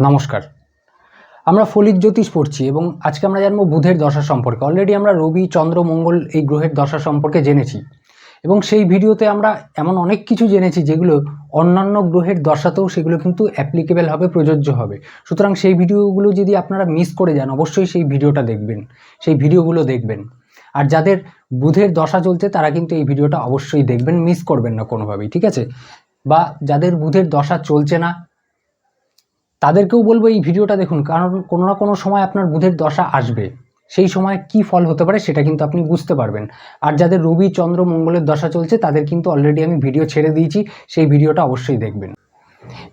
নমস্কার। আমরা ফলিক জ্যোতিষ পড়ছি এবং আজকে আমরা জানব বুধের দশা সম্পর্কে। অলরেডি আমরা রবি, চন্দ্র, মঙ্গল এই গ্রহের দশা সম্পর্কে জেনেছি। এবং সেই ভিডিওতে আমরা এমন অনেক কিছু জেনেছি যেগুলো অন্যান্য গ্রহের দশাতেও সেগুলো কিন্তু অ্যাপ্লিকেবল হবে, প্রযোজ্য হবে। সুতরাং সেই ভিডিওগুলো যদি আপনারা মিস করে যান, অবশ্যই সেই ভিডিওটা দেখবেন। সেই ভিডিওগুলো দেখবেন। আর যাদের বুধের দশা চলছে, তারা কিন্তু এই ভিডিওটা অবশ্যই দেখবেন মিস করবেন না কোনোভাবেই, ঠিক আছে? বা যাদের বুধের দশা চলছে না তাদেরকেও বলব এই ভিডিওটা দেখুন, কারণ কোনো না কোনো সময় আপনার বুধের দশা আসবে। সেই সময় কি ফল হতে পারে সেটা কিন্তু আপনি বুঝতে পারবেন। আর যাদের রবি, চন্দ্র, মঙ্গলের দশা চলছে, তাদের কিন্তু অলরেডি আমি ভিডিও ছেড়ে দিয়েছি, সেই ভিডিওটা অবশ্যই দেখবেন।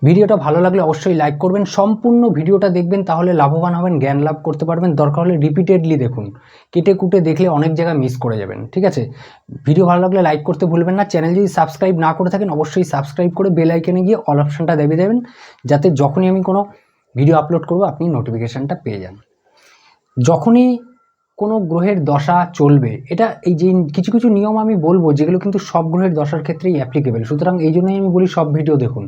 ভিডিওটা ভালো লাগলে অবশ্যই লাইক করবেন, সম্পূর্ণ ভিডিওটা দেখবেন, তাহলে লাভবান হবেন, জ্ঞান লাভ করতে পারবেন। দরকার হলে রিপিটেডলি দেখুন, কেটে কুটে দেখলে অনেক জায়গায় মিস করে যাবেন, ঠিক আছে? ভিডিও ভালো লাগলে লাইক করতে ভুলবেন না চ্যানেল যদি সাবস্ক্রাইব না করে থাকেন, অবশ্যই সাবস্ক্রাইব করে বেল আইকনে গিয়ে অল অপশনটা দেবে দেবেন, যাতে যখনই আমি কোনো ভিডিও আপলোড করব, আপনি নোটিফিকেশানটা পেয়ে যান। যখনই কোনো গ্রহের দশা চলবে, এটা এই যে কিছু কিছু নিয়ম আমি বলব, যেগুলো কিন্তু সব গ্রহের দশার ক্ষেত্রেই অ্যাপ্লিকেবল সুতরাং এই জন্যই আমি বলি সব ভিডিও দেখুন।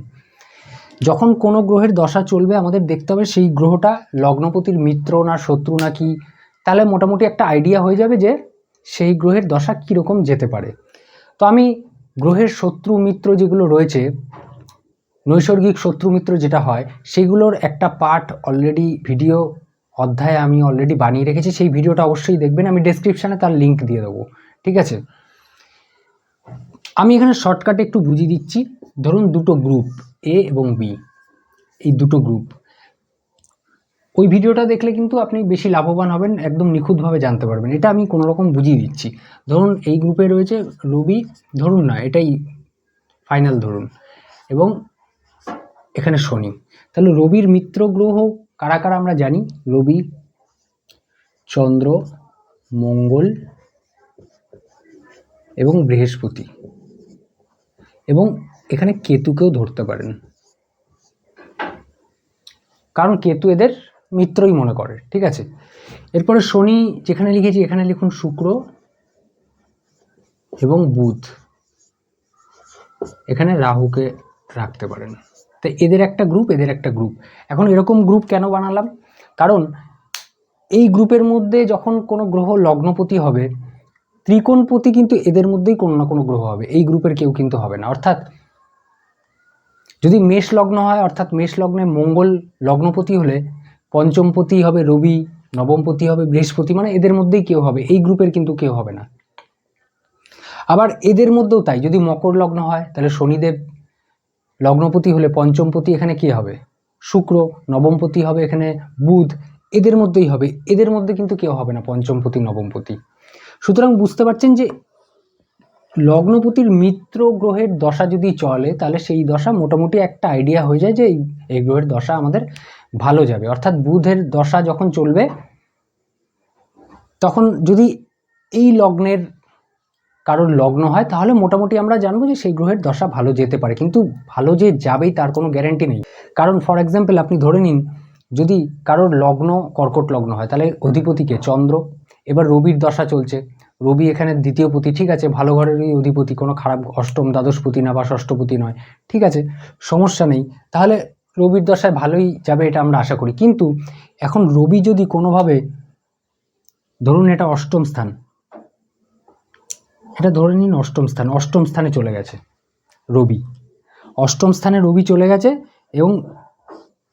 যখন কোনো গ্রহের দশা চলবে, আমাদের দেখতে হবে সেই গ্রহটা লগ্নপতির মিত্র না শত্রু না কি। তাহলে মোটামুটি একটা আইডিয়া হয়ে যাবে যে সেই গ্রহের দশা কীরকম যেতে পারে। তো আমি গ্রহের শত্রু, মিত্র যেগুলো রয়েছে, নৈসর্গিক শত্রু, মিত্র যেটা হয়, সেগুলোর একটা পার্ট অলরেডি ভিডিও অধ্যায় আমি অলরেডি বানিয়ে রেখেছি। সেই ভিডিওটা অবশ্যই দেখবেন, আমি ডেসক্রিপশানে তার লিঙ্ক দিয়ে দেবো। ঠিক আছে? আমি এখানে শর্টকাটে একটু বুঝিয়ে দিচ্ছি। ধরুন দুটো গ্রুপ এ এবং বি এই দুটো গ্রুপ ওই ভিডিওটা দেখলে কিন্তু আপনি বেশি লাভবান হবেন, একদম নিখুঁতভাবে জানতে পারবেন। এটা আমি কোনো রকম বুঝিয়ে দিচ্ছি। ধরুন এই গ্রুপে রয়েছে রবি ধরুন না, এটাই ফাইনাল ধরুন। এবং এখানে শনি তাহলে রবির মিত্র গ্রহ কারা কারা আমরা জানি? রবি চন্দ্র মঙ্গল এবং বৃহস্পতি এবং এখানে কেতুকেও ধরতে পারেন। কারণ কেতু এদের মিত্রই মনে করে, ঠিক আছে? এরপরে শনি যেখানে লিখেছি, এখানে লিখুন শুক্র এবং বুধ। এখানে রাহুকে রাখতে পারেন। তো এদের একটা গ্রুপ এদের একটা গ্রুপ এখন এরকম গ্রুপ কেন বানালাম? কারণ এই গ্রুপের মধ্যে যখন কোনো গ্রহ লগ্নপতি হবে ত্রিকোণপতি কিন্তু এদের মধ্যেই কোনো না কোনো গ্রহ হবে। এই গ্রুপের কেউ কিন্তু হবে না। অর্থাৎ যদি মেষ লগ্ন হয়, অর্থাৎ মেষ লগ্নে মঙ্গল লগ্নপতি হলে পঞ্চমপতি হবে রবি, নবমপতি হবে বৃহস্পতি মানে এদের মধ্যেই কেউ হবে। এই গ্রুপের কিন্তু কেউ হবে না। আবার এদের মধ্যেও তাই, যদি মকর লগ্ন হয়, তাহলে শনিদেব লগ্নপতি হলে পঞ্চমপতি, এখানে কি হবে? শুক্র, নবমপতি হবে এখানে বুধ, এদের মধ্যেই হবে। এদের মধ্যে কিন্তু কেউ হবে না, পঞ্চমপতি, নবমপতি। সুতরাং বুঝতে পারছেন যে লগ্নপতির মিত্র গ্রহের দশা যদি চলে, তাহলে সেই দশা মোটামুটি একটা আইডিয়া হয়ে যায় যে এই- গ্রহের দশা আমাদের ভালো যাবে। অর্থাৎ বুধের দশা যখন চলবে, তখন যদি এই লগ্নের কারোর লগ্ন হয়, তাহলে মোটামুটি আমরা জানব যে সেই গ্রহের দশা ভালো যেতে পারে। কিন্তু ভালো যে যাবেই তার কোনো গ্যারেন্টি নেই। কারণ ফর এক্সাম্পল আপনি ধরে নিন, যদি কারোর লগ্ন কর্কট লগ্ন হয়, তাহলে অধিপতিকে চন্দ্র এবার রবির দশা চলছে। রবি এখানে দ্বিতীয় পতি, ঠিক আছে? ভালো ঘরেরই অধিপতি, কোনো খারাপ অষ্টম দ্বাদশপতি না বা ষষ্ঠপতি নয়, ঠিক আছে? সমস্যা নেই। তাহলে রবির দশায় ভালোই যাবে এটা আমরা আশা করি। কিন্তু এখন রবি যদি কোনোভাবে, ধরুন এটা অষ্টম স্থান, এটা ধরে নিন অষ্টম স্থান, অষ্টম স্থানে চলে গেছে রবি। অষ্টম স্থানে রবি চলে গেছে এবং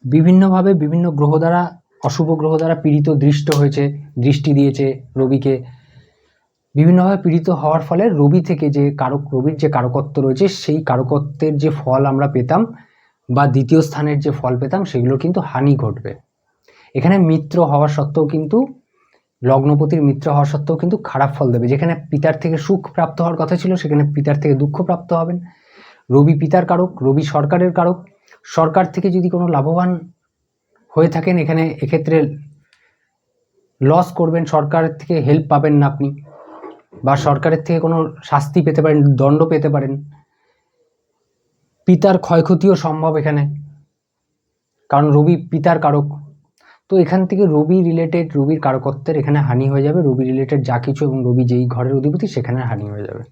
বিভিন্নভাবে বিভিন্ন গ্রহ দ্বারা অশুভ গ্রহ দ্বারা পীড়িত দৃষ্ট হয়েছে, দৃষ্টি দিয়েছে রবিকে। বিভিন্নভাবে পীড়িত হওয়ার ফলে রবি থেকে যে কারক, রবির যে কারকত্ব রয়েছে, সেই কারকত্বের যে ফল আমরা পেতাম বা দ্বিতীয় স্থানের যে ফল পেতাম, সেগুলো কিন্তু হানি ঘটবে। এখানে মিত্র হওয়া সত্ত্বেও কিন্তু, লগ্নপতির মিত্র হওয়া সত্ত্বেও কিন্তু খারাপ ফল দেবে। যেখানে পিতার থেকে সুখ প্রাপ্ত হওয়ার কথা ছিল, সেখানে পিতার থেকে দুঃখ প্রাপ্ত হবেন। রবি পিতার কারক, রবি সরকারের কারক। সরকার থেকে যদি কোনো লাভবান হয়ে থাকেন, এখানে এক্ষেত্রে লস করবেন সরকারের থেকে হেল্প পাবেন না আপনি বা সরকারের থেকে কোনো শাস্তি পেতে পারেন, দণ্ড পেতে পারেন। পিতার ক্ষয়ক্ষতিও সম্ভব এখানে, কারণ রবি পিতার কারক। তো এখান থেকে রবি রিলেটেড রবির কারকত্বের এখানে হানি হয়ে যাবে, রবি রিলেটেড যা কিছু এবং রবি যেই ঘরের অধিপতি সেখানে হানি হয়ে যাবে।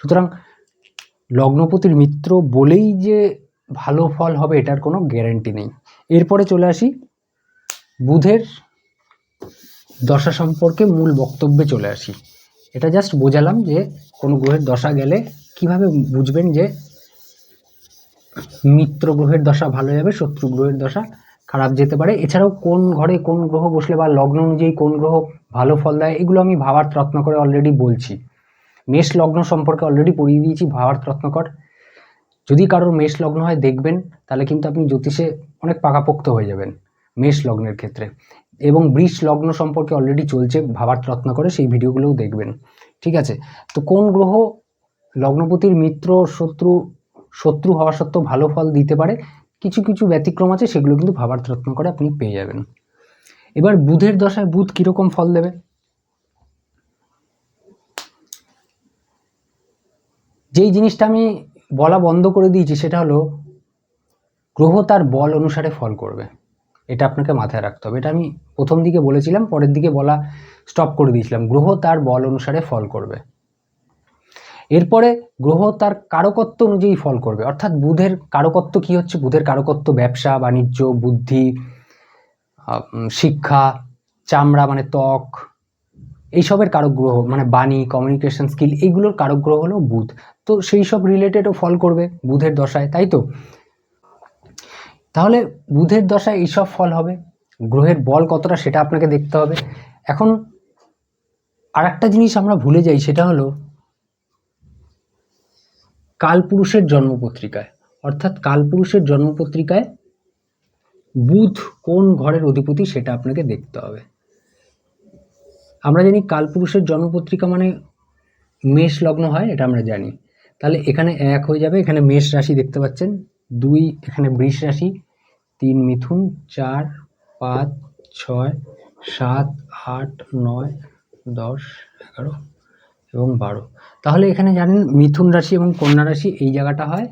সুতরাং লগ্নপতির মিত্র বলেই যে ভালো ফল হবে এটার কোনো গ্যারেন্টি নেই। এরপরে চলে আসি বুধের দশা সম্পর্কে মূল বক্তব্যে চলে আসি। এটা জাস্ট বোঝালাম যে কোনো গ্রহের দশা গেলে কীভাবে বুঝবেন যে মিত্র গ্রহের দশা ভালো যাবে, শত্রু গ্রহের দশা খারাপ যেতে পারে। এছাড়াও কোন ঘরে কোন গ্রহ বসলে বা লগ্ন অনুযায়ী কোন গ্রহ ভালো ফল দেয়, এগুলো আমি ভাবার রত্ন করে অলরেডি বলছি। মেষ লগ্ন সম্পর্কে অলরেডি পড়িয়ে দিয়েছি ভাবার্থ রত্নকর যদি কারোর মেষ লগ্ন হয়, দেখবেন, তাহলে কিন্তু আপনি জ্যোতিষে অনেক পাকাপোক্ত হয়ে যাবেন মেষ লগ্নের ক্ষেত্রে। এবং বৃষ লগ্ন সম্পর্কে অলরেডি চলছে ভাবার রত্ন করে সেই ভিডিওগুলোও দেখবেন। ঠিক আছে? তো কোন গ্রহ লগ্নপতির মিত্র, শত্রু শত্রু হওয়া সত্ত্বেও ভালো ফল দিতে পারে? কিছু কিছু ব্যতিক্রম আছে, সেগুলো কিন্তু ভাবার রত্ন করে আপনি পেয়ে যাবেন। এবার বুধের দশায় বুধ কীরকম ফল দেবে? যেই জিনিসটা আমি বলা বন্ধ করে দিয়েছি, সেটা হলো গ্রহ তার বল অনুসারে ফল করবে। এটা আপনাকে মাথায় রাখতে হবে। এটা আমি প্রথম দিকে বলেছিলাম, পরের দিকে বলা স্টপ করে দিয়েছিলাম। গ্রহ তার বল অনুসারে ফল করবে। এরপরে গ্রহ তার কারকত্ব অনুযায়ী ফল করবে। অর্থাৎ বুধের কারকত্ব কি হচ্ছে? বুধের কারকত্ব ব্যবসা, বাণিজ্য, বুদ্ধি শিক্ষা, চামড়া মানে ত্বক এইসবের কারক গ্রহ মানে বাণী কমিউনিকেশন স্কিল এইগুলোর কারক গ্রহ হলো বুধ। তো সেই সব রিলেটেডও ফল করবে বুধের দশায়, তাই তো? তাহলে বুধের দশায় এইসব ফল হবে, গ্রহের বল কতটা সেটা আপনাকে দেখতে হবে। এখন আর একটা জিনিস আমরা ভুলে যাই, সেটা হলো কালপুরুষের জন্মপত্রিকায় অর্থাৎ কালপুরুষের জন্মপত্রিকায় বুধ কোন ঘরের অধিপতি সেটা আপনাকে দেখতে হবে। আমরা জানি কালপুরুষের জন্মপত্রিকা মানে মেষ লগ্ন হয়, এটা আমরা জানি। তাহলে এখানে এক হয়ে যাবে, এখানে মেষ রাশি দেখতে পাচ্ছেন। দুই, এখানে বৃষ রাশি। তিন, মিথুন। চার, পাঁচ, ছয়, সাত, আট, নয়, দশ, এগারো এবং বারো। তাহলে এখানে জানেন মিথুন রাশি এবং কন্যা রাশি এই জায়গাটা হয়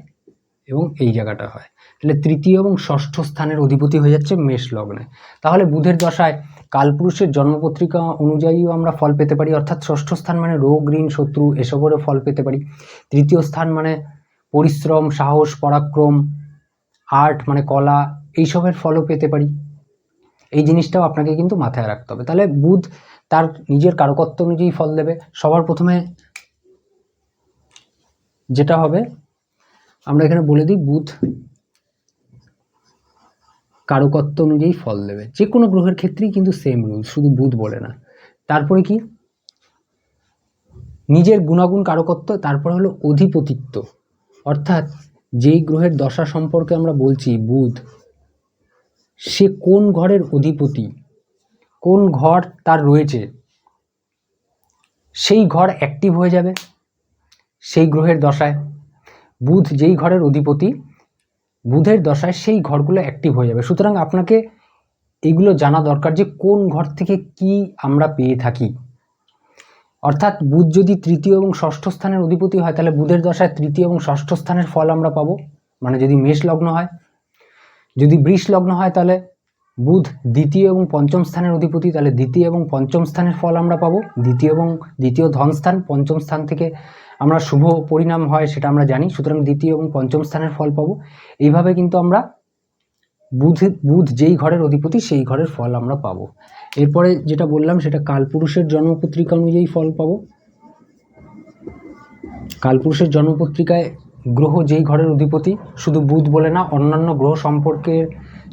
এবং এই জায়গাটা হয়। তাহলে তৃতীয় এবং ষষ্ঠ স্থানের অধিপতি হয়ে যাচ্ছে মেষ লগ্নে। তাহলে বুধের দশায় কালপুরুষের জন্মপত্রিকা অনুযায়ীও আমরা ফল পেতে পারি, অর্থাৎ ষষ্ঠ স্থান মানে রোগ, ঋণ, শত্রু এসবেরও ফল পেতে পারি। তৃতীয় স্থান মানে পরিশ্রম, সাহস, পরাক্রম, আর্ট মানে কলা এইসবের ফলও পেতে পারি। এই জিনিসটাও আপনাকে কিন্তু মাথায় রাখতে হবে। তাহলে বুধ তার নিজের কারকত্ব অনুযায়ী ফল দেবে। সবার প্রথমে যেটা হবে, আমরা এখানে বলে দিই, বুধ কারকত্ব অনুযায়ী ফল দেবে। যে কোনো গ্রহের ক্ষেত্রেই কিন্তু সেম রুল শুধু বুধ বলে না। তারপরে কি? নিজের গুণাগুণ কারকত্ব, তারপরে হলো অধিপতিত্ব। অর্থাৎ যেই গ্রহের দশা সম্পর্কে আমরা বলছি, বুধ, সে কোন ঘরের অধিপতি? কোন ঘর তার রয়েছে? সেই ঘর অ্যাক্টিভ হয়ে যাবে সেই গ্রহের দশায়। বুধ যেই ঘরের অধিপতি বুধের দশায় সেই ঘরগুলো অ্যাক্টিভ হয়ে যাবে। সুতরাং আপনাকে এগুলো জানা দরকার যে কোন ঘর থেকে কি আমরা পেয়ে থাকি। অর্থাৎ বুধ যদি তৃতীয় এবং ষষ্ঠ স্থানের অধিপতি হয়, তাহলে বুধের দশায় তৃতীয় এবং ষষ্ঠ স্থানের ফল আমরা পাবো। মানে যদি মেষ লগ্ন হয়, যদি বৃষ লগ্ন হয়, তাহলে বুধ দ্বিতীয় এবং পঞ্চম স্থানের অধিপতি, তাহলে দ্বিতীয় এবং পঞ্চম স্থানের ফল আমরা পাবো। দ্বিতীয় এবং দ্বিতীয় ধনস্থান পঞ্চম স্থান থেকে আমরা শুভ পরিণাম হয় সেটা আমরা জানি। সুতরাং দ্বিতীয় এবং পঞ্চম স্থানের ফল পাবো। এইভাবে কিন্তু আমরা বুধ বুধ যেই ঘরের অধিপতি সেই ঘরের ফল আমরা পাবো। এরপরে যেটা বললাম, সেটা কালপুরুষের জন্মপত্রিকা অনুযায়ী ফল পাবো। কালপুরুষের জন্মপত্রিকায় গ্রহ যেই ঘরের অধিপতি, শুধু বুধ বলে না, অন্যান্য গ্রহ সম্পর্কে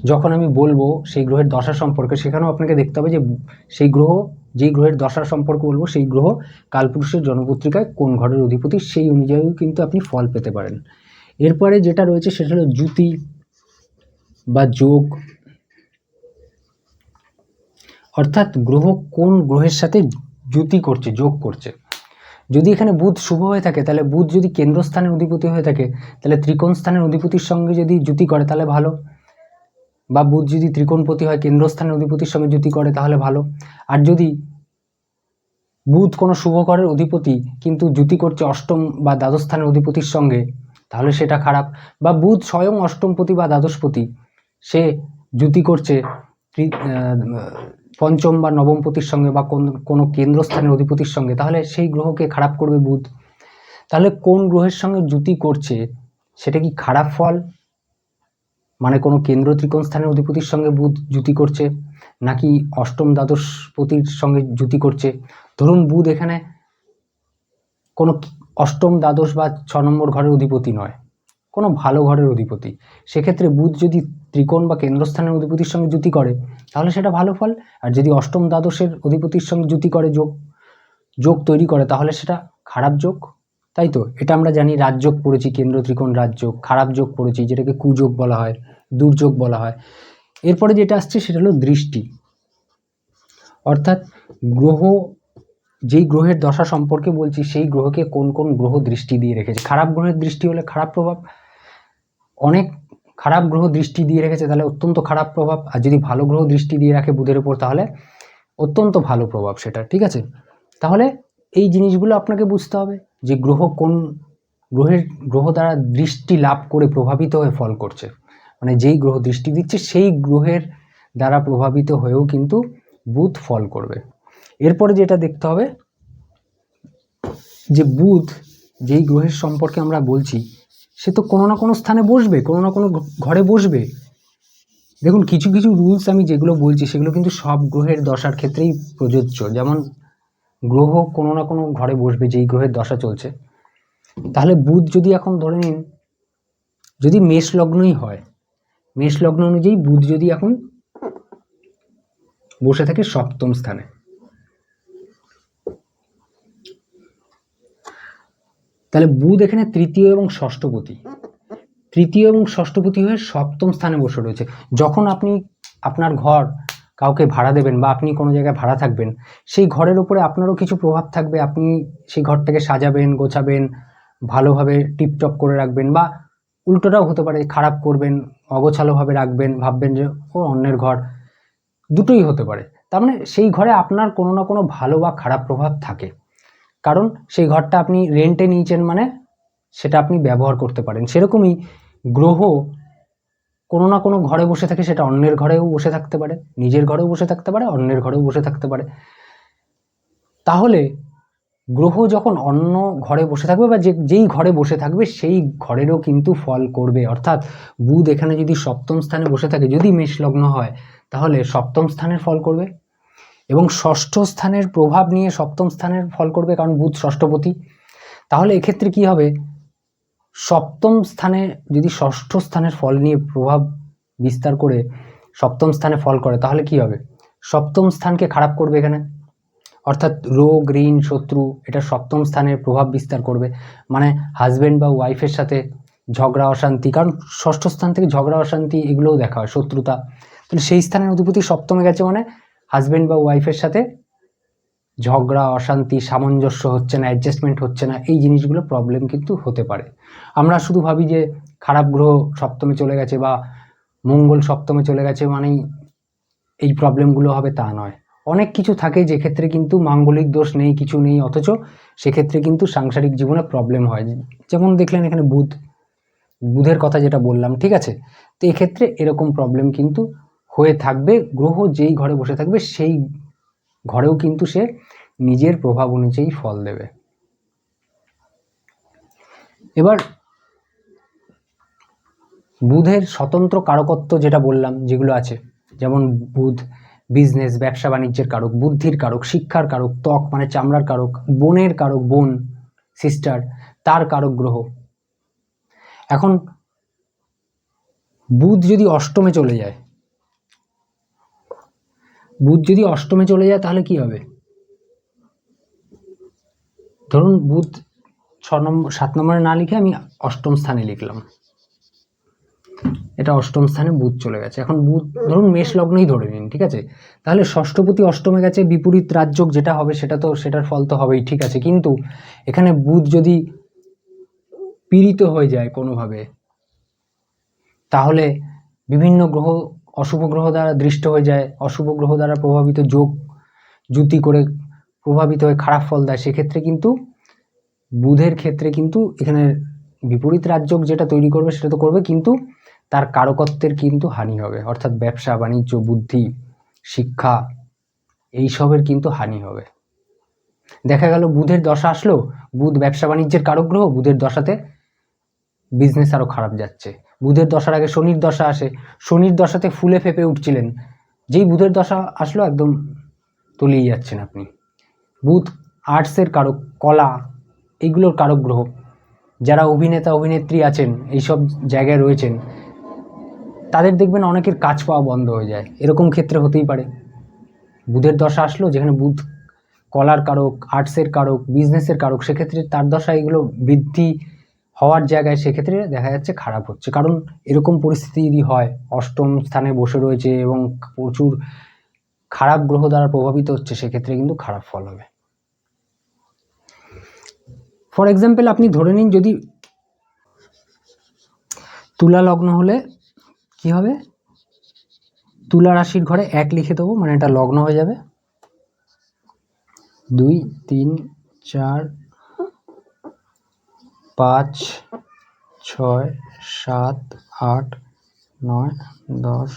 যখন আমি বলব, সেই গ্রহের দশা সম্পর্কে, সেখানেও আপনাকে দেখতে হবে যে সেই গ্রহ যেই গ্রহের দশা সম্পর্কে বলব, সেই গ্রহ কালপুরুষের জন্মপত্রিকায় কোন ঘরের অধিপতি সেই অনুযায়ীও কিন্তু আপনি ফল পেতে পারেন। এরপরে যেটা রয়েছে সেটা হলো জ্যুতি বা যোগ। অর্থাৎ গ্রহ কোন গ্রহের সাথে জ্যুতি করছে, যোগ করছে। যদি এখানে বুধ শুভ হয়ে থাকে, তাহলে বুধ যদি কেন্দ্রস্থানের অধিপতি হয়ে থাকে, তাহলে ত্রিকোণ স্থানের অধিপতির সঙ্গে যদি জ্যুতি করে, তাহলে ভালো। বা বুধ যদি ত্রিকোণপতি হয় কেন্দ্রস্থানের অধিপতির সঙ্গে জ্যুতি করে, তাহলে ভালো। আর যদি বুধ কোনো শুভকরের অধিপতি, কিন্তু জ্যুতি করছে অষ্টম বা দ্বাদশ স্থানের অধিপতির সঙ্গে, তাহলে সেটা খারাপ। বা বুধ স্বয়ং অষ্টমপতি বা দ্বাদশপতি, সে জ্যুতি করছে পঞ্চম বা নবমপতির সঙ্গে বা কোন, কোনো কেন্দ্রস্থানের অধিপতির সঙ্গে, তাহলে সেই গ্রহকে খারাপ করবে বুধ। তাহলে কোন গ্রহের সঙ্গে জ্যুতি করছে, সেটা কি খারাপ ফল? মানে কোনো কেন্দ্র ত্রিকোণ স্থানের অধিপতির সঙ্গে বুধ জুতি করছে, নাকি অষ্টম দ্বাদশপতির সঙ্গে জুতি করছে? ধরুন বুধ এখানে কোনো অষ্টম দ্বাদশ বা ছ নম্বর ঘরের অধিপতি নয়, কোনো ভালো ঘরের অধিপতি। সেক্ষেত্রে বুধ যদি ত্রিকোণ বা কেন্দ্রস্থানের অধিপতির সঙ্গে জুতি করে, তাহলে সেটা ভালো ফল। আর যদি অষ্টম দ্বাদশের অধিপতির সঙ্গে জুতি করে যোগ যোগ তৈরি করে, তাহলে সেটা খারাপ যোগ। তাই তো? এটা আমরা জানি রাজযোগ পড়েছি, কেন্দ্র ত্রিকোণ রাজযোগ খারাপ যোগ পড়েছি, যেটাকে কুযোগ বলা হয়, দুর্যোগ বলা হয়। এরপরে যেটা আসছে সেটা হলো দৃষ্টি। অর্থাৎ গ্রহ, যেই গ্রহের দশা সম্পর্কে বলছি, সেই গ্রহকে কোন কোন গ্রহ দৃষ্টি দিয়ে রেখেছে? খারাপ গ্রহের দৃষ্টি হলে খারাপ প্রভাব, অনেক খারাপ গ্রহ দৃষ্টি দিয়ে রেখেছে তাহলে অত্যন্ত খারাপ প্রভাব, আর যদি ভালো গ্রহ দৃষ্টি দিয়ে রাখে বুধের উপর তাহলে অত্যন্ত ভালো প্রভাব সেটা, ঠিক আছে? তাহলে এই জিনিসগুলো আপনাকে বুঝতে হবে যে গ্রহ কোন গ্রহের, গ্রহ দ্বারা দৃষ্টি লাভ করে প্রভাবিত হয়ে ফল করছে। মানে যেই গ্রহ দৃষ্টি দিচ্ছে, সেই গ্রহের দ্বারা প্রভাবিত হয়েও কিন্তু বুধ ফল করবে। এরপরে যেটা দেখতে হবে, যে বুধ যেই গ্রহের সম্পর্কে আমরা বলছি, সে তো কোনো না কোনো স্থানে বসবে, কোনো না কোনো ঘরে বসবে। দেখুন, কিছু কিছু রুলস আমি যেগুলো বলছি, সেগুলো কিন্তু সব গ্রহের দশার ক্ষেত্রেই প্রযোজ্য। যেমন গ্রহ কোনো না কোনো ঘরে বসবে, যেই গ্রহের দশা চলছে। তাহলে বুধ যদি এখন ধরে নিন, যদি মেষ লগ্নই হয়, মেষ লগ্ন অনুযায়ী বুধ যদি এখন বসে থাকে সপ্তম স্থানে। তাহলে বুধ এখানে তৃতীয় এবং ষষ্ঠপতি তৃতীয় এবং ষষ্ঠপতি হয়ে সপ্তম স্থানে বসে রয়েছে। যখন আপনি আপনার ঘর কাউকে ভাড়া দেবেন বা আপনি কোনো জায়গায় ভাড়া থাকবেন, সেই ঘরের উপরে আপনারও কিছু প্রভাব থাকবে। আপনি সেই ঘরটাকে সাজাবেন, গোছাবেন, ভালোভাবে টিপটপ করে রাখবেন বা উল্টোটাও হতে পারে, খারাপ করবেন, অগোছালোভাবে রাখবেন, ভাববেন যে, ও, অন্যের ঘর। দুটোই হতে পারে। তার মানে সেই ঘরে আপনার কোনো না কোনো ভালো বা খারাপ প্রভাব থাকে। কারণ সেই ঘরটা আপনি রেন্টে নিয়েছেন মানে সেটা আপনি ব্যবহার করতে পারেন। সেরকমই গ্রহ কোনো না কোনো ঘরে বসে থাকে সেটা অন্যের ঘরেও বসে থাকতে পারে, নিজের ঘরেও বসে থাকতে পারে, অন্যের ঘরেও বসে থাকতে পারে। তাহলে গ্রহ যখন অন্য ঘরে বসে থাকবে বা যে, যেই ঘরে বসে থাকবে সেই ঘরেরও কিন্তু ফল করবে। অর্থাৎ বুধ এখানে যদি সপ্তম স্থানে বসে থাকে, যদি মেষ লগ্ন হয়, তাহলে সপ্তম স্থানের ফল করবে এবং ষষ্ঠ স্থানের প্রভাব নিয়ে সপ্তম স্থানের ফল করবে কারণ বুধ ষষ্ঠপতি। তাহলে এক্ষেত্রে কি হবে? সপ্তম স্থানে যদি ষষ্ঠ স্থানের ফল নিয়ে প্রভাব বিস্তার করে সপ্তম স্থানে ফল করে, তাহলে কি হবে? সপ্তম স্থানকে খারাপ করবে এখানে। অর্থাৎ রোগ, ঋণ, শত্রু, এটা সপ্তম স্থানের প্রভাব বিস্তার করবে। মানে হাজব্যান্ড বা ওয়াইফের সাথে ঝগড়া, অশান্তি, কারণ ষষ্ঠ স্থান থেকে ঝগড়া, অশান্তি এগুলোও দেখা হয়, শত্রুতা। তাহলে সেই স্থানের অধিপতি সপ্তমে গেছে মানে হাজবেন্ড বা ওয়াইফের সাথে ঝগড়া, অশান্তি, সামঞ্জস্য হচ্ছে না অ্যাডজাস্টমেন্ট হচ্ছে না, এই জিনিসগুলো প্রবলেম কিন্তু হতে পারে। আমরা শুধু ভাবি যে খারাপ গ্রহ সপ্তমে চলে গেছে বা মঙ্গল সপ্তমে চলে গেছে মানেই এই প্রবলেমগুলো হবে তা নয়। অনেক কিছু থাকে যে ক্ষেত্রে কিন্তু মাঙ্গলিক দোষ নেই, কিছু নেই, অথচ সেক্ষেত্রে কিন্তু সাংসারিক জীবনে প্রবলেম হয়। যেমন দেখলেন এখানে বুধ, বুধের কথা যেটা বললাম, ঠিক আছে? তো এক্ষেত্রে এরকম প্রবলেম কিন্তু হয়ে থাকবে। গ্রহ যেই ঘরে বসে থাকবে, সেই ঘরেও কিন্তু সে নিজের প্রভাব অনুযায়ী ফল দেবে। এবার বুধের স্বতন্ত্র কারকত্ব যেটা বললাম, যেগুলো আছে, যেমন বুধ বিজনেস ব্যবসা বাণিজ্যের কারক, বুদ্ধির কারক, শিক্ষার কারক, ত্বক মানে চামড়ার কারক, বোনের কারক, বোন সিস্টার তার কারক গ্রহ। এখন বুধ যদি অষ্টমে চলে যায় বুধ যদি অষ্টমে চলে যায়, তাহলে কি হবে? ধরুন বুধ ছ নম্বর সাত নম্বরে না লিখে আমি অষ্টম স্থানে লিখলাম। এটা অষ্টম স্থানে বুধ চলে গেছে। এখন বুধ, ধরুন মেষ লগ্নই ধরে নিন, ঠিক আছে? তাহলে ষষ্ঠপতি অষ্টমে গেছে, বিপরীত রাজযোগ যেটা হবে সেটা তো, সেটার ফল তো হবেই, ঠিক আছে? কিন্তু এখানে বুধ যদি পীড়িত হয়ে যায় কোনোভাবে, তাহলে বিভিন্ন গ্রহ অশুভ গ্রহ দ্বারা দৃষ্ট হয়ে যায়, অশুভ গ্রহ দ্বারা প্রভাবিত যোগ জুতি করে প্রভাবিত হয়ে খারাপ ফল দেয়। সেক্ষেত্রে কিন্তু বুধের ক্ষেত্রে কিন্তু এখানে বিপরীত রাজযোগ যেটা তৈরি করবে সেটা তো করবে, কিন্তু তার কারকত্বের কিন্তু হানি হবে। অর্থাৎ ব্যবসা, বাণিজ্য, বুদ্ধি, শিক্ষা এইসবের কিন্তু হানি হবে। দেখা গেল বুধের দশা আসলো, বুধ ব্যবসা, বাণিজ্যের কারক গ্রহ, বুধের দশাতে বিজনেস আরও খারাপ যাচ্ছে। বুধের দশার আগে শনির দশা আসে। শনির দশাতে ফুলে ফেপে উঠছিলেন। যেই বুধের দশা আসলো একদম তলিয়ে যাচ্ছেন আপনি। বুধ আর্টসের কারক, কলা এইগুলোর কারক গ্রহ। যারা অভিনেতা, অভিনেত্রী আছেন, এইসব জায়গায় রয়েছেন, তাদের দেখবেন অনেকের কাজ পাওয়া বন্ধ হয়ে যায়। এরকম ক্ষেত্রে হতেই পারে। বুধের দশা আসলো, যেখানে বুধ কলার কারক আর্টসের কারক বিজনেসের কারক, সেক্ষেত্রে তার দশা এগুলো বৃদ্ধি হওয়ার জায়গায় সেক্ষেত্রে দেখা যাচ্ছে খারাপ হচ্ছে। কারণ এরকম পরিস্থিতি যদি হয়, অষ্টম স্থানে বসে রয়েছে এবং প্রচুর খারাপ গ্রহ দ্বারা প্রভাবিত হচ্ছে, সেক্ষেত্রে কিন্তু খারাপ ফল হবে। ফর এক্সাম্পল আপনি ধরে নিন যদি তুলা লগ্ন হলে কি হবে? তুলা রাশির ঘরে এক লিখে দেবো মানে এটা লগ্ন হয়ে যাবে। দুই, তিন, চার পাঁচ, ছয়, সাত, আট, নয়, দশ,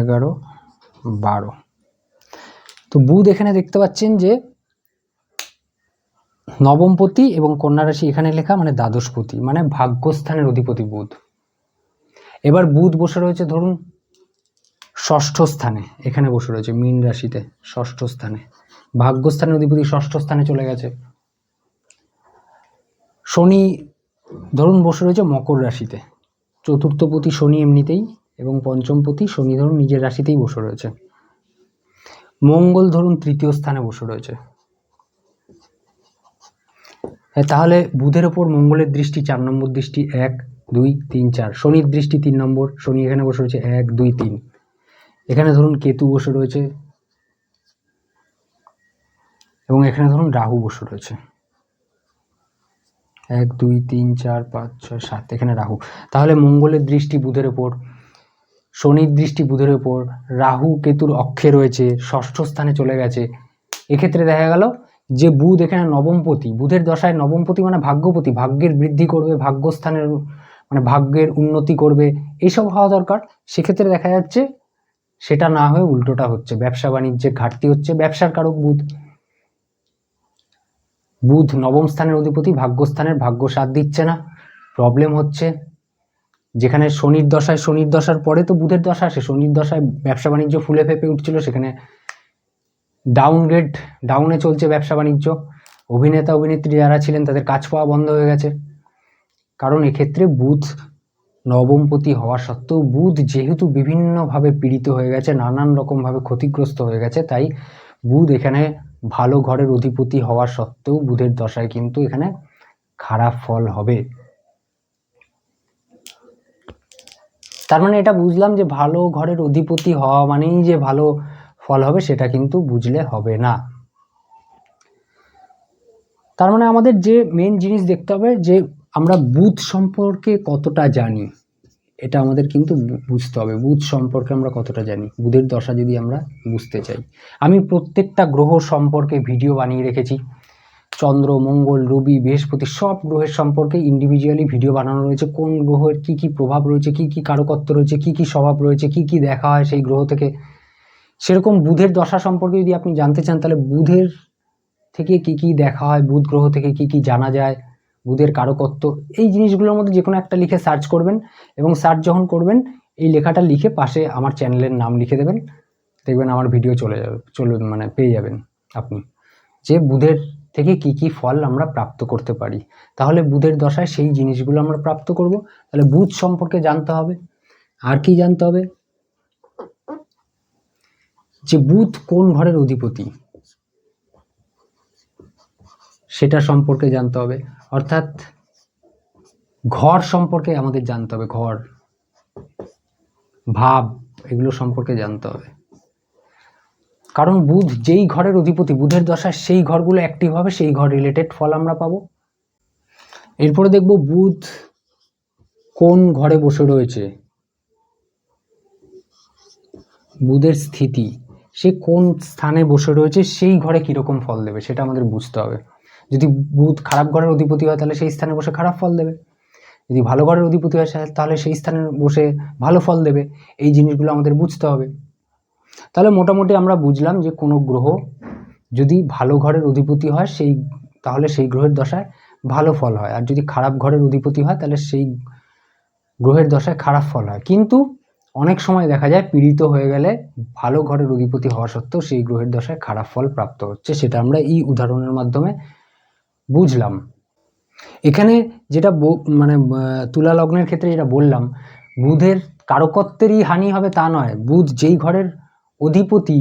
এগারো, বারো। তো বুধ এখানে দেখতে পাচ্ছেন যে নবমপতি এবং কন্যা রাশি এখানে লেখা মানে দ্বাদশপতি মানে ভাগ্যস্থানের অধিপতি বুধ। এবার বুধ বসে রয়েছে ধরুন ষষ্ঠ স্থানে, এখানে বসে রয়েছে মীন রাশিতে ষষ্ঠ স্থানে। ভাগ্যস্থানের অধিপতি ষষ্ঠ স্থানে চলে গেছে। শনি ধরুন বসে রয়েছে মকর রাশিতে। চতুর্থপতি শনি এমনিতেই এবং পঞ্চমপতি শনি ধরুন নিজের রাশিতেই বসে রয়েছে। মঙ্গল ধরুন তৃতীয় স্থানে বসে রয়েছে। হ্যাঁ, তাহলে বুধের ওপর মঙ্গলের দৃষ্টি চার নম্বর দৃষ্টি এক দুই তিন চার। শনির দৃষ্টি তিন নম্বর শনি এখানে বসে রয়েছে এক দুই তিন। এখানে ধরুন কেতু বসে রয়েছে এবং এখানে ধরুন রাহু বসে রয়েছে। এক, দুই, তিন, চার, পাঁচ, ছয়, সাত, এখানে রাহু। তাহলে মঙ্গলের দৃষ্টি বুধের ওপর, শনির দৃষ্টি বুধের ওপর, রাহু কেতুর অক্ষে রয়েছে, ষষ্ঠ স্থানে চলে গেছে। এক্ষেত্রে দেখা গেল যে বুধ এখানে নবমপতি, বুধের দশায় নবমপতি মানে ভাগ্যপতি, ভাগ্যের বৃদ্ধি করবে, ভাগ্যস্থানের মানে ভাগ্যের উন্নতি করবে এইসব হওয়া দরকার। সেক্ষেত্রে দেখা যাচ্ছে সেটা না হয়ে উল্টোটা হচ্ছে ব্যবসা বাণিজ্যের ঘাটতি হচ্ছে, ব্যবসার কারক বুধ। বুধ নবম স্থানের অধিপতি, ভাগ্যস্থানের ভাগ্য সাথ দিচ্ছে না। প্রবলেম হচ্ছে যেখানে শনির দশায়, শনির দশার পরে তো বুধের দশা আসে। শনির দশায় ব্যবসা বাণিজ্য ফুলে ফেপে উঠছিল, সেখানে ডাউনগ্রেড ডাউনে চলছে ব্যবসা বাণিজ্য। অভিনেতা, অভিনেত্রী যারা ছিলেন, তাদের কাজ পাওয়া বন্ধ হয়ে গেছে। কারণ এক্ষেত্রে বুধ নবমপতি হওয়া সত্ত্বেও বুধ যেহেতু বিভিন্নভাবে পীড়িত হয়ে গেছে, নানান রকমভাবে ক্ষতিগ্রস্ত হয়ে গেছে, তাই বুধ এখানে ভালো ঘরের অধিপতি হওয়া সত্ত্বেও বুধের দশায় কিন্তু এখানে খারাপ ফল হবে। তার মানে এটা বুঝলাম যে ভালো ঘরের অধিপতি হওয়া মানেই যে ভালো ফল হবে সেটা কিন্তু বুঝলে হবে না। তার মানে আমাদের যে মেন জিনিস দেখতে হবে যে আমরা বুধ সম্পর্কে কতটা জানি। এটা আমাদের কিন্তু বুঝতে হবে। বুধ সম্পর্কে আমরা কতটা জানি? বুধের দশা যদি আমরা বুঝতে চাই। আমি প্রত্যেকটা গ্রহ সম্পর্কে ভিডিও বানিয়ে রেখেছি। চন্দ্র, মঙ্গল, রবি, বৃহস্পতি সব গ্রহের সম্পর্কে ইন্ডিভিজুয়ালি ভিডিও বানানো রয়েছে। কোন গ্রহের কি কি প্রভাব রয়েছে, কি কি কারকত্ব রয়েছে, কি কি স্বভাব রয়েছে, কি কি দেখা হয় সেই গ্রহ থেকে? সেরকম বুধের দশা সম্পর্কে যদি আপনি জানতে চান, তাহলে বুধের থেকে কি কি দেখা হয়, বুধ গ্রহ থেকে কি কি জানা যায়? বুধের কারকত্ব, এই জিনিসগুলোর মধ্যে যে কোনো একটা লিখে সার্চ করবেন এবং সার্চ যখন করবেন, এই লেখাটা লিখে পাশে আমার চ্যানেলের নাম লিখে দেবেন। দেখবেন আমার ভিডিও চলে যাবে চলে মানে পেয়ে যাবেন আপনি। যে বুধের থেকে কি কি ফল আমরা প্রাপ্ত করতে পারি। তাহলে বুধের দশায় সেই জিনিসগুলো আমরা প্রাপ্ত করব। তাহলে বুধ সম্পর্কে জানতে হবে। আর কি জানতে হবে? যে বুধ কোন ঘরের অধিপতি? সেটা সম্পর্কে জানতে হবে। অর্থাৎ ঘর সম্পর্কে আমাদের জানতে হবে, ঘর, ভাব, এগুলো সম্পর্কে জানতে হবে। কারণ বুধ যেই ঘরের অধিপতি, বুধের দশায় সেই ঘরগুলো অ্যাক্টিভ হবে, সেই ঘর রিলেটেড ফল আমরা পাবো। এরপরে দেখব বুধ কোন ঘরে বসে রয়েছে। বুধের স্থিতি, সে কোন স্থানে বসে রয়েছে, সেই ঘরে কীরকম ফল দেবে, সেটা আমাদের বুঝতে হবে। যদি বুধ খারাপ ঘরের অধিপতি হয় তাহলে সেই স্থানে বসে খারাপ ফল দেবে। যদি ভালো ঘরের অধিপতি হয় তাহলে সেই স্থানে বসে ভালো ফল দেবে। এই জিনিসগুলো আমাদের বুঝতে হবে। তাহলে মোটামুটি আমরা বুঝলাম যে কোনো গ্রহ যদি ভালো ঘরের অধিপতি হয় সেই তাহলে সেই গ্রহের দশায় ভালো ফল হয়। আর যদি খারাপ ঘরের অধিপতি হয় তাহলে সেই গ্রহের দশায় খারাপ ফল হয়। কিন্তু অনেক সময় দেখা যায় পীড়িত হয়ে গেলে ভালো ঘরের অধিপতি হওয়া সত্ত্বেও সেই গ্রহের দশায় খারাপ ফল প্রাপ্ত হচ্ছে। সেটা আমরা এই উদাহরণের মাধ্যমে বুঝলাম। এখানে যেটা মানে তুলা লগ্নের ক্ষেত্রে যেটা বললাম, বুধের কারকত্বেরই হানি হবে তা নয়। বুধ যেই ঘরের অধিপতি,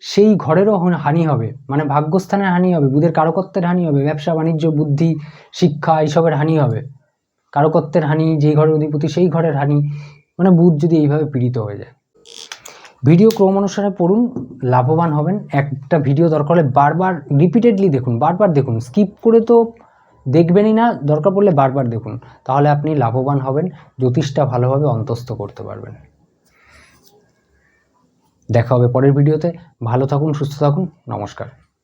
সেই ঘরেরও হানি হবে। মানে ভাগ্যস্থানের হানি হবে, বুধের কারকত্বের হানি হবে, ব্যবসা, বাণিজ্য, বুদ্ধি, শিক্ষা, এইসবের হানি হবে। কারকত্বের হানি, যেই ঘরের অধিপতি, সেই ঘরের হানি। মানে বুধ যদি এইভাবে পীড়িত হয়ে যায়। ভিডিও ক্রম অনুসারে পড়ুন, লাভবান হবেন। একটা ভিডিও দরকার হলে বারবার রিপিটেডলি দেখুন, বারবার দেখুন। স্কিপ করে তো দেখবেনই না, দরকার পড়লে বারবার দেখুন। তাহলে আপনি লাভবান হবেন, জ্যোতিষটা ভালোভাবে অন্তস্থ করতে পারবেন। দেখা হবে পরের ভিডিওতে। ভালো থাকুন, সুস্থ থাকুন। নমস্কার।